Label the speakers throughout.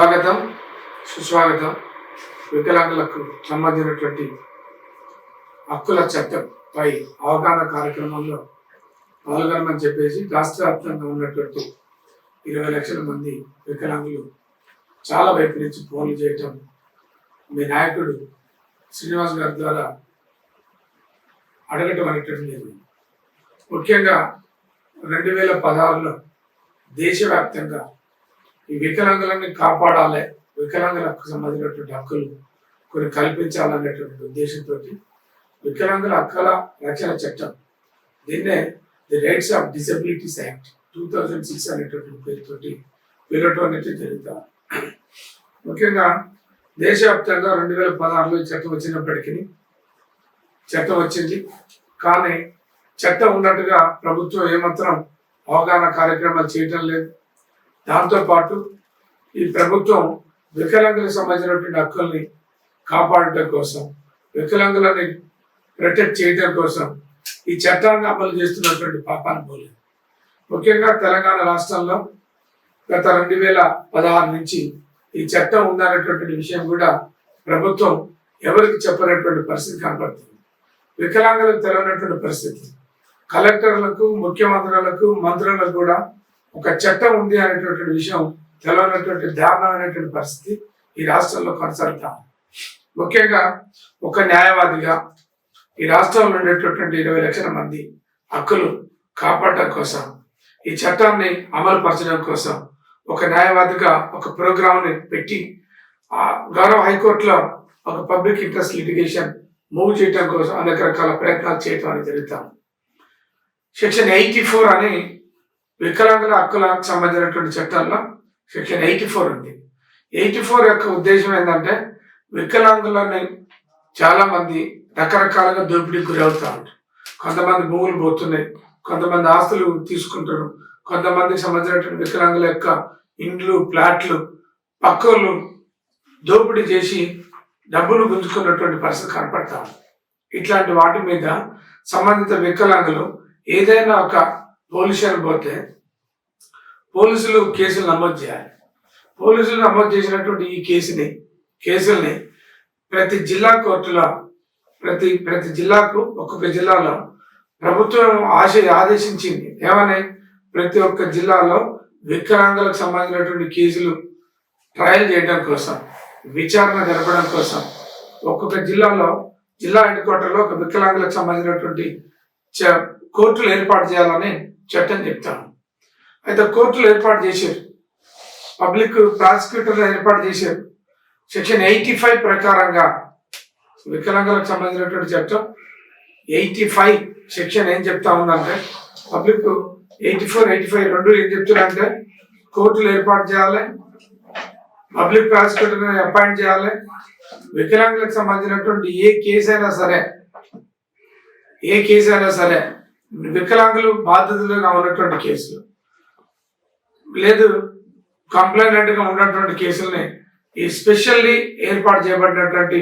Speaker 1: స్వాగతం సుస్వాగతం వికలాంగులకు సంబంధించినటువంటి హక్కుల చట్టంపై అవగాహన కార్యక్రమంలో పాల్గొనమని చెప్పేసి రాష్ట్ర వ్యాప్తంగా ఉన్నటువంటి ఇరవై లక్షల మంది వికలాంగులు చాలా వైపు నుంచి ఫోన్లు చేయటం మీ నాయకుడు శ్రీనివాస్ గారి ద్వారా అడగటం అనేటువంటి జరిగింది ముఖ్యంగా రెండు వేల పదహారులో దేశవ్యాప్తంగా ఈ వికలాంగులని కాపాడాలి. వికలాంగులకు సంబంధించినటువంటి హక్కులు కొన్ని కల్పించాలనేటువంటి ఉద్దేశంతో వికలాంగుల హక్కుల రక్షణ చట్టం. దీన్నే the rights of disabilities act two thousand six అనేటువంటి పేరుతోటి పిలవటం అనేది జరుగుతా. ముఖ్యంగా దేశవ్యాప్తంగా రెండు వేల పదహారులో చట్టం వచ్చినప్పటికీ చట్టం వచ్చింది. కానీ చట్టం ఉన్నట్టుగా ప్రభుత్వం ఏమాత్రం అవగాహన కార్యక్రమాలు చేయటం లేదు. దాంతోపాటు ఈ ప్రభుత్వం వికలాంగులకు సంబంధించినటువంటి హక్కుల్ని కాపాడటం కోసం వికలాంగులని ప్రొటెక్ట్ చేయడం కోసం ఈ చట్టాన్ని అమలు చేస్తున్నటువంటి పాపాన్ని పోలేదు. ముఖ్యంగా తెలంగాణ రాష్ట్రంలో గత రెండు వేల పదహారు నుంచి ఈ చట్టం ఉందనేటువంటి విషయం కూడా ప్రభుత్వం ఎవరికి చెప్పనటువంటి పరిస్థితి కనపడుతుంది. వికలాంగులకు తెలియనటువంటి పరిస్థితి. కలెక్టర్లకు ముఖ్యమంత్రులకు మంత్రులకు కూడా ఒక చట్టం ఉంది అనేటటువంటి విషయం తెలవనటువంటి దారుణమైనటువంటి పరిస్థితి ఈ రాష్ట్రంలో కొనసాగుతాం ముఖ్యంగా ఒక న్యాయవాదిగా ఈ రాష్ట్రంలో ఉండేటటువంటి ఇరవై లక్షల మంది హక్కులు కాపాడడం కోసం ఈ చట్టాన్ని అమలు పరచడం కోసం ఒక న్యాయవాదిగా ఒక ప్రోగ్రామ్ని పెట్టి ఆ గౌరవ హైకోర్టులో ఒక పబ్లిక్ ఇంట్రెస్ట్ లిటిగేషన్ మూవ్ చేయడం కోసం అనేక రకాల ప్రయత్నాలు చేయటం అనేది జరుగుతాం సెక్షన్ ఎయిటీ ఫోర్ అని వికలాంగుల హక్కులకు సంబంధించినటువంటి చట్టాల్లో సెక్షన్ ఎయిటీ ఫోర్ ఉంది. ఎయిటీ ఫోర్ యొక్క ఉద్దేశం ఏంటంటే వికలాంగులని చాలామంది రకరకాలుగా దోపిడీకి గురి ఉంటారు. కొంతమంది భూములు పోతున్నాయి కొంతమంది ఆస్తులు తీసుకుంటారు కొంతమందికి సంబంధించినటువంటి వికలాంగుల యొక్క ఇండ్లు ప్లాట్లు పక్కలు దోపిడీ చేసి డబ్బులు గుంజుకున్నటువంటి పరిస్థితి కనపడతా ఇట్లాంటి వాటి మీద సంబంధిత వికలాంగులు ఏదైనా ఒక పోలీసులు పోతే పోలీసులు కేసులు నమోదు చేయాలి. పోలీసులు నమోదు చేసినటువంటి ఈ కేసుని కేసుల్ని ప్రతి జిల్లా కోర్టులో ప్రతి ప్రతి జిల్లాకు ఒక్కొక్క జిల్లాలో ప్రభుత్వం ఆశ ఆదేశించింది. ఏమని? ప్రతి ఒక్క జిల్లాలో వికలాంగులకు సంబంధించినటువంటి కేసులు ట్రయల్ చేయడం కోసం విచారణ జరపడం కోసం ఒక్కొక్క జిల్లాలో జిల్లా హెడ్ క్వార్టర్లో ఒక వికలాంగులకు సంబంధించినటువంటి కోర్టులు ఏర్పాటు చేయాలని చట్టం చెప్తాను. అయితే కోర్టులు ఏర్పాటు చేశారు. పబ్లిక్ ప్రాసిక్యూటర్ ఏర్పాటు చేశారు. సెక్షన్ ఎయిటీ ఫైవ్ ప్రకారంగా వికలాంగులకు సంబంధించినటువంటి చట్టం. ఎయిటీ ఫైవ్ సెక్షన్ ఏం చెప్తా ఉందంటే public eighty four eighty five రెండు ఏం చెప్తున్నారంటే కోర్టులు ఏర్పాటు చేయాలి పబ్లిక్ ప్రాసిక్యూటర్ అపాయింట్ చేయాలి వికలాంగులకు సంబంధించినటువంటి ఏ కేసు అయినా సరే ఏ కేసు అయినా సరే వికలాంగులు బాధితులుగా ఉన్నటువంటి కేసులు. లేదు కంప్లైనెంట్గా ఉన్నటువంటి కేసుల్ని ఈ స్పెషల్లీ ఏర్పాటు చేయబడినటువంటి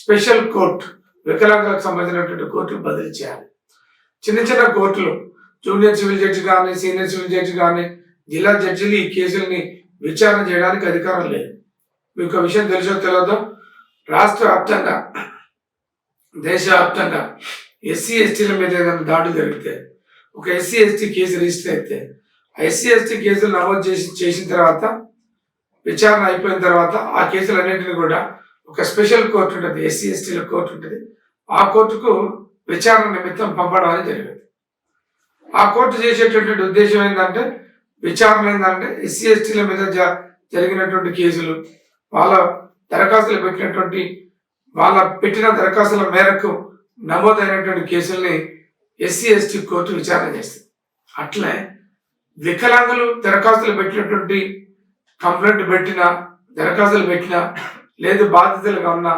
Speaker 1: స్పెషల్ కోర్టు వికలాంగులకు సంబంధించినటువంటి కోర్టుకు బదిలీ చేయాలి. చిన్న చిన్న కోర్టులు జూనియర్ సివిల్ జడ్జి కానీ సీనియర్ సివిల్ జడ్జి కానీ జిల్లా జడ్జిలు ఈ కేసుల్ని విచారణ చేయడానికి అధికారం లేదు. మీకు విషయం తెలుసో తెలియదు రాష్ట్ర వ్యాప్తంగా దేశవ్యాప్తంగా ఎస్సీ ఎస్టీల మీద ఏదైనా దాడి జరిగితే ఒక ఎస్సీ ఎస్టీ కేసు రిజిస్టర్ అయితే ఎస్సీ ఎస్టీ కేసులు నమోదు చేసి చేసిన తర్వాత విచారణ అయిపోయిన తర్వాత ఆ కేసులన్నింటినీ కూడా ఒక స్పెషల్ కోర్టు ఉంటుంది ఎస్సీ ఎస్టీల కోర్టు ఉంటుంది. ఆ కోర్టుకు విచారణ నిమిత్తం పంపడం అనేది జరిగింది. ఆ కోర్టు చేసేటటువంటి ఉద్దేశం ఏంటంటే విచారణ ఏంటంటే ఎస్సీ ఎస్టీల మీద జ- జరిగినటువంటి కేసులు వాళ్ళ దరఖాస్తులు పెట్టినటువంటి వాళ్ళ పెట్టిన దరఖాస్తుల మేరకు నమోదైనటువంటి కేసుల్ని ఎస్సీ ఎస్టీ కోర్టు విచారణ చేస్తుంది అట్లే వికలాంగులు దరఖాస్తులు పెట్టినటువంటి కంప్లైంట్ పెట్టిన దరఖాస్తులు పెట్టిన లేదు బాధితులుగా ఉన్న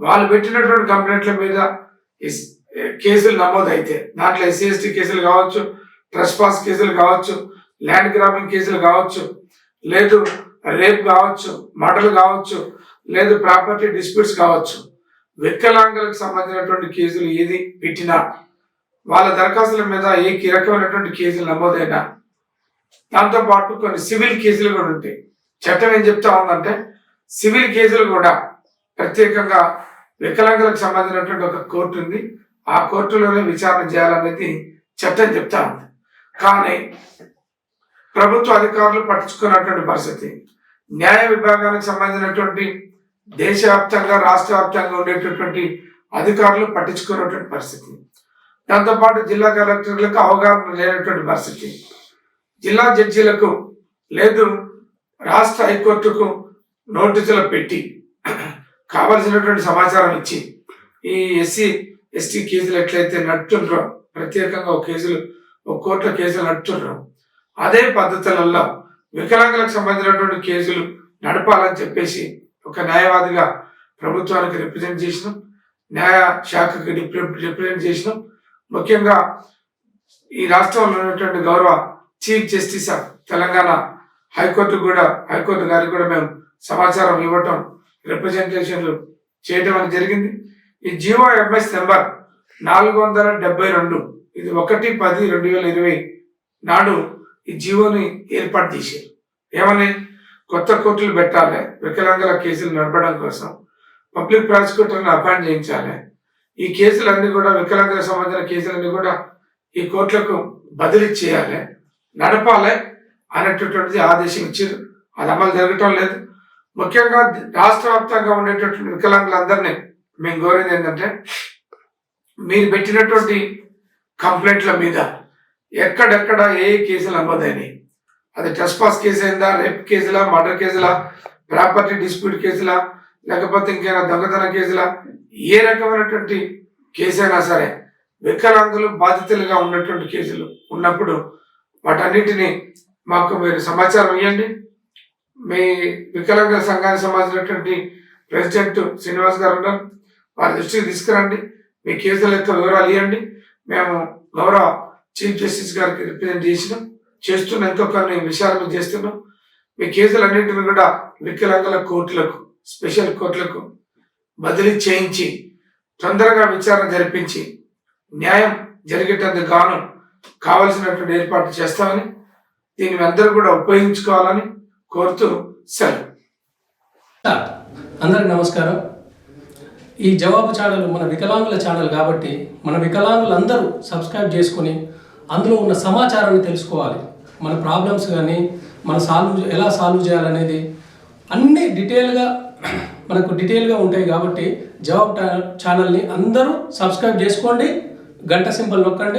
Speaker 1: వాళ్ళు పెట్టినటువంటి కంప్లైంట్ల మీద కేసులు నమోదైతే దాంట్లో ఎస్సీ ఎస్టీ కేసులు కావచ్చు ట్రెస్పాస్ కేసులు కావచ్చు ల్యాండ్ గ్రాబింగ్ కేసులు కావచ్చు లేదు రేప్ కావచ్చు మర్డర్ కావచ్చు లేదు ప్రాపర్టీ డిస్ప్యూట్స్ కావచ్చు వికలాంగులకు సంబంధించినటువంటి కేసులు ఏది పెట్టినా వాళ్ళ దరఖాస్తుల మీద ఏ కీలకమైనటువంటి కేసులు నమోదైనా దాంతోపాటు కొన్ని సివిల్ కేసులు కూడా ఉంటాయి. చట్టం ఏం చెప్తా ఉందంటే సివిల్ కేసులు కూడా ప్రత్యేకంగా వికలాంగులకు సంబంధించినటువంటి ఒక కోర్టు ఉంది. ఆ కోర్టులోనే విచారణ చేయాలనేది చట్టం చెప్తా ఉంది. కానీ ప్రభుత్వ అధికారులు పట్టించుకున్నటువంటి పరిస్థితి న్యాయ విభాగానికి సంబంధించినటువంటి దేశవ్యాప్తంగా రాష్ట్ర వ్యాప్తంగా ఉండేటటువంటి అధికారులు పట్టించుకునేటువంటి పరిస్థితి. దాంతోపాటు జిల్లా కలెక్టర్లకు అవగాహన లేనటువంటి పరిస్థితి. జిల్లా జడ్జీలకు లేదు రాష్ట్ర హైకోర్టుకు నోటీసులు పెట్టి కావలసినటువంటి సమాచారం ఇచ్చి ఈ ఎస్సీ ఎస్టీ కేసులు ఎట్లయితే నడుతుండ్రో ప్రత్యేకంగా ఒక కేసులు ఒక కోర్టులో కేసులు నడుతుండ్రో అదే పద్ధతులలో వికలాంగులకు సంబంధించినటువంటి కేసులు నడపాలని చెప్పేసి ఒక న్యాయవాదిగా ప్రభుత్వానికి రిప్రజెంట్ చేసినాం. న్యాయ శాఖకి రిప్రజెంట్ చేసినాం. ముఖ్యంగా ఈ రాష్ట్రంలో ఉన్నటువంటి గౌరవ chief justice of Telangana high court కూడా హైకోర్టు గారికి కూడా మేము సమాచారం ఇవ్వటం రిప్రజెంటేషన్లు చేయటం అని జరిగింది. ఈ జియో ఎంఎస్ నెంబర్ నాలుగు వందల డెబ్బై రెండు ఇది ఒకటి పది రెండు వేల ఇరవై నాడు ఈ జియోని ఏర్పాటు చేశారు. ఏమని? కొత్త కోర్టులు పెట్టాలి వికలాంగుల కేసులు నడపడం కోసం పబ్లిక్ ప్రాసిక్యూటర్ని అపాయింట్ చేయించాలి. ఈ కేసులన్నీ కూడా వికలాంగులకు సంబంధించిన కేసులన్నీ కూడా ఈ కోర్టులకు బదిలీ చేయాలి. నడపాలి అనేటటువంటిది ఆదేశం ఇచ్చారు. అది అమలు జరగటం లేదు. ముఖ్యంగా రాష్ట్ర వ్యాప్తంగా ఉండేటటువంటి వికలాంగులందరినీ మేము కోరేది ఏంటంటే మీరు పెట్టినటువంటి కంప్లైంట్ల మీద ఎక్కడెక్కడ ఏ ఏ కేసులు నమోదైనాయి అది ట్రెస్పాస్ కేసు అయిందా రేప్ కేసులా మర్డర్ కేసులా ప్రాపర్టీ డిస్ప్యూట్ కేసులా లేకపోతే ఇంకేమైనా దొంగతన కేసులా ఏ రకమైనటువంటి కేసైనా అయినా సరే వికలాంగులు బాధితులుగా ఉన్నటువంటి కేసులు ఉన్నప్పుడు వాటన్నిటిని మాకు మీరు సమాచారం ఇవ్వండి మీ వికలాంగుల సంఘానికి సంబంధించినటువంటి ప్రెసిడెంట్ శ్రీనివాస్ గారు ఉన్నారు. వారి దృష్టికి తీసుకురండి. మీ కేసుల యొక్క వివరాలు ఇవ్వండి మేము గౌరవ చీఫ్ జస్టిస్ గారికి రిప్రజెంట్ చేసినాం. చేస్తున్న ఎంతో కొన్ని విషయాలు మేము చేస్తున్నాం. మీ కేసులన్నింటినీ కూడా వికలాంగుల కోర్టులకు స్పెషల్ కోర్టులకు బదిలీ చేయించి తొందరగా విచారణ జరిపించి న్యాయం జరిగేటందుకు గాను కావలసినటువంటి ఏర్పాటు చేస్తామని దీన్ని అందరూ కూడా ఉపయోగించుకోవాలని కోరుతూ సెలవు.
Speaker 2: అందరికి నమస్కారం. ఈ జవాబు ఛానల్ మన వికలాంగుల ఛానల్ కాబట్టి మన వికలాంగులందరూ సబ్స్క్రైబ్ చేసుకొని అందులో ఉన్న సమాచారాన్ని తెలుసుకోవాలి. మన ప్రాబ్లమ్స్ కానీ మన సాల్వ్ ఎలా సాల్వ్ చేయాలనేది అన్ని డీటెయిల్గా మనకు డీటెయిల్గా ఉంటాయి కాబట్టి జవాబ్ ఛానల్ని అందరూ సబ్స్క్రైబ్ చేసుకోండి. గంట సింబల్ నొక్కండి.